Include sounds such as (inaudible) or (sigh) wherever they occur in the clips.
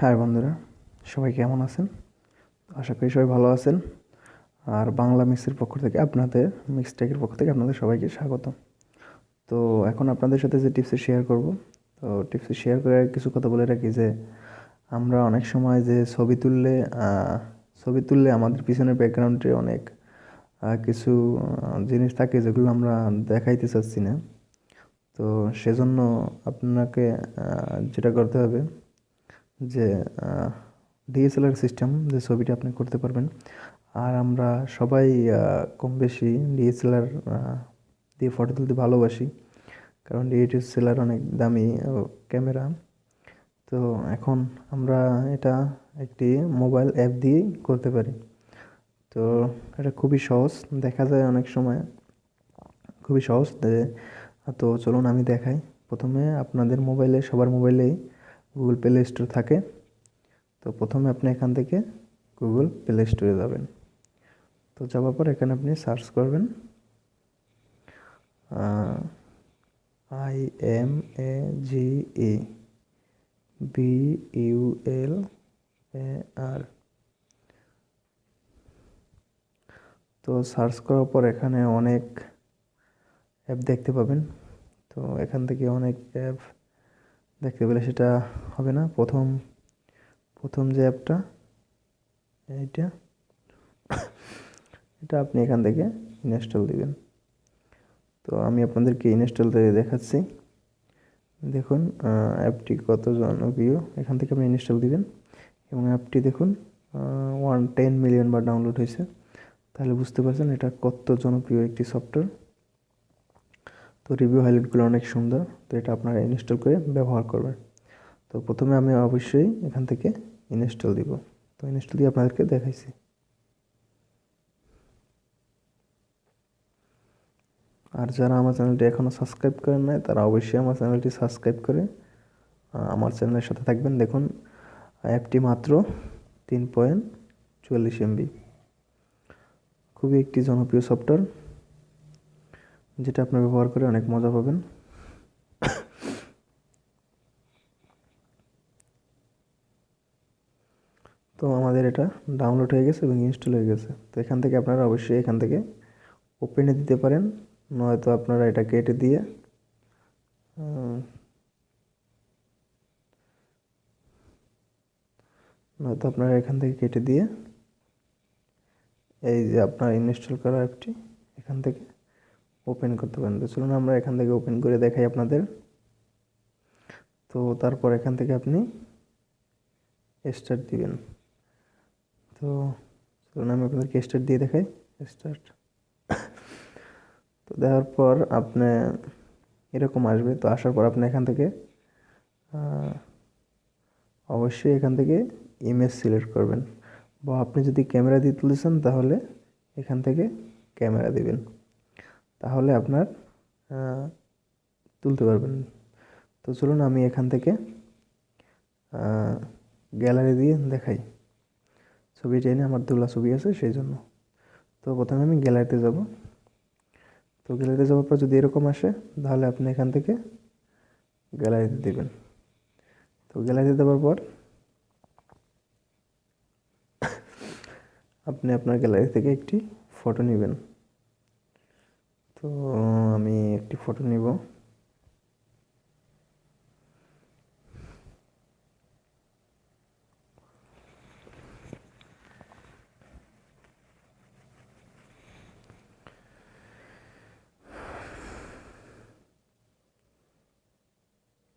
হ্যাঁ বন্ধুরা, সবাই কেমন আছেন? আশা করি সবাই ভালো আছেন। আর বাংলা মিক্সের পক্ষ থেকে আপনাদের মিক্সটেকের পক্ষ থেকে আপনাদের সবাইকে স্বাগত। তো এখন আপনাদের সাথে যে টিপসে শেয়ার করব, তো টিপসে শেয়ার করে কিছু কথা বলে রাখি যে, আমরা অনেক সময় যে ছবি তুললে ছবি তুললে আমাদের পিছনের ব্যাকগ্রাউন্ডে অনেক কিছু জিনিস থাকে যেগুলো আমরা দেখাইতে চাচ্ছি না। তো সেজন্য আপনাকে যেটা করতে হবে যে ডিএসএলআর সিস্টেম যে ছবিটা আপনি করতে পারবেন। আর আমরা সবাই কম বেশি ডিএসএলআর দিয়ে ফটো তুলতে ভালোবাসি। কারণ ডিএসএলআর অনেক দামি ক্যামেরা তো এখন আমরা এটা একটি মোবাইল অ্যাপ দিয়েই করতে পারি। তো এটা খুবই সহজ, দেখা যায় অনেক সময়। খুবই সহজ তো চলুন আমি দেখাই। প্রথমে আপনাদের মোবাইলে সবার মোবাইলেই গুগল প্লে স্টোর থাকে, তো প্রথমে আপনি এখান থেকে গুগল প্লে স্টোরে যাবেন। তো যাওয়ার পর এখানে আপনি সার্চ করবেন I M A G E B U L A R তো সার্চ করার পর এখানে অনেক অ্যাপ দেখতে পাবেন। তো এখান থেকে অনেক অ্যাপ দেখতে পেলে সেটা হবে না। প্রথম প্রথম যে অ্যাপটা এইটা, এটা আপনি এখান থেকে ইনস্টল দিবেন। তো আমি আপনাদেরকে ইনস্টল দিয়ে দেখাচ্ছি। দেখুন অ্যাপটি কত জনপ্রিয় এখান থেকে আপনি ইনস্টল দিবেন। এবং অ্যাপটি দেখুন ওয়ান টেন মিলিয়ন বার ডাউনলোড হয়েছে। তাহলে বুঝতে পারছেন এটা কত জনপ্রিয় একটি সফটওয়্যার তো রিভিউ হাইলাইটগুলো অনেক সুন্দর, তো এটা আপনারা ইনস্টল করে ব্যবহার করবেন। তো প্রথমে আমি অবশ্যই এখান থেকে ইনস্টল দিব। তো ইনস্টল দিয়ে আপনাদেরকে দেখাইছি। আর যারা আমার চ্যানেলটি এখনও সাবস্ক্রাইব করেন নাই, তারা অবশ্যই আমার চ্যানেলটি সাবস্ক্রাইব করে আমার চ্যানেলের সাথে থাকবেন। দেখুন, অ্যাপটি মাত্র তিন পয়েন্ট চুয়াল্লিশ এমবি খুবই একটি জনপ্রিয় সফটওয়্যার যেটা আপনি ব্যবহার করে অনেক মজা পাবেন। তো আমাদের এটা ডাউনলোড হয়ে গেছে এবং ইনস্টল হয়ে গেছে। তো এখান থেকে আপনারা অবশ্যই এখান থেকে ওপেনে দিতে পারেন, নয়তো আপনারা এটা কেটে দিয়ে নয়তো আপনারা এখান থেকে কেটে দিয়ে, এই যে আপনার ইনস্টল করা অ্যাপটি এখান থেকে ওপেন করতে পারেন। তো চলুন আমরা এখান থেকে ওপেন করে দেখাই আপনাদের। তো তারপর এখান থেকে আপনি স্টার্ট দিবেন। তো চলুন আমি আপনাদেরকে স্টার্ট দিয়ে দেখাই। স্টার্ট তো দেওয়ার পর আপনি এরকম আসবে। তো আসার পর আপনি এখান থেকে অবশ্যই এখান থেকে ইমেজ সিলেক্ট করবেন। বা আপনি যদি ক্যামেরা দিয়ে তুলেছেন তাহলে এখান থেকে ক্যামেরা দিবেন। তাহলে আপনার তুলতে পারবেন। তো চলুন আমি এখান থেকে গ্যালারি দিয়ে দেখাই। ছবিটা এনে আমার তোলা ছবি আছে সেই জন্য। তো প্রথমে আমি গ্যালারিতে যাব। তো গ্যালারিতে যাওয়ার পর যদি এরকম আসে, তাহলে আপনি এখান থেকে গ্যালারিতে দেবেন। তো গ্যালারিতে দেওয়ার পর, আপনি আপনার গ্যালারি থেকে একটি ফটো নেবেন। তো আমি একটি ফটো নিব।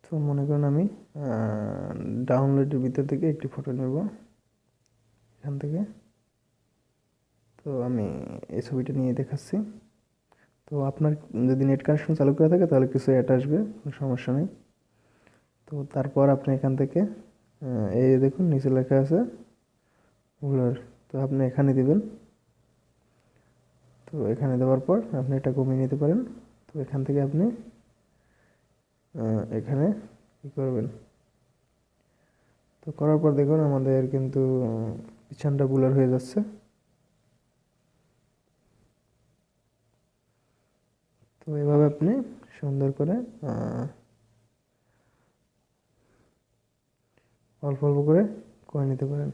তো মনে করেন আমি ডাউনলোডের ভিতর থেকে একটি ফটো নেব। এখান থেকে। তো আমি এই ছবিটা নিয়ে দেখাচ্ছি। তো আপনার যদি নেট কানেকশন চালু করে থাকে, তাহলে কিছু অ্যাড আসবে কোনো সমস্যা নেই। তো তারপর আপনি এখান থেকে এই দেখুন, নিচে লেখা আছে ব্লার তো আপনি এখানে দিবেন। তো এখানে দেওয়ার পর আপনি এটা কমিয়ে নিতে পারেন। তো এখান থেকে আপনি এখানে কী করবেন? তো করার পর দেখুন, আমাদের কিন্তু পিছনটা বুলার হয়ে যাচ্ছে তো এভাবে আপনি সুন্দর করে অল্প অল্প করে করে নিতে পারেন।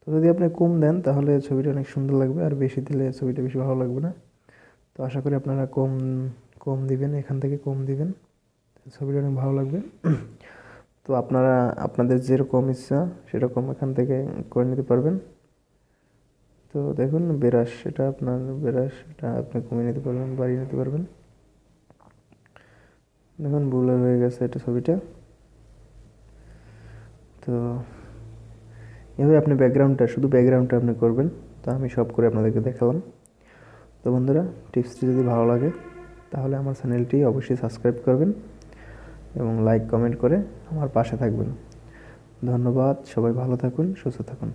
তো যদি আপনি কম দেন, তাহলে ছবিটা অনেক সুন্দর লাগবে, আর বেশি দিলে ছবিটা বেশি ভালো লাগবে না। তো আশা করি আপনারা কম কম দিবেন, এখান থেকে কম দিবেন, ছবিটা অনেক ভালো লাগবে। (clears throat) তো আপনারা, আপনাদের যেরকম ইচ্ছা, সেরকম এখান থেকে করে নিতে পারবেন। তো দেখুন, বেরাস সেটা আপনার বেরাস, এটা আপনি কমিয়ে নিতে পারবেন, বাড়িয়ে নিতে পারবেন। দেখুন বুলার হয়ে গেছে এটা ছবিটা। তো, এভাবে আপনি ব্যাকগ্রাউন্ডটা শুধু ব্যাকগ্রাউন্ডটা আপনি করবেন, তো আমি সব করে আপনাদেরকে দেখালাম। তো বন্ধুরা, টিপসটি যদি ভালো লাগে, তাহলে আমার চ্যানেলটি অবশ্যই সাবস্ক্রাইব করবেন এবং লাইক কমেন্ট করে আমার পাশে থাকবেন। ধন্যবাদ, সবাই ভালো থাকুন, সুস্থ থাকুন।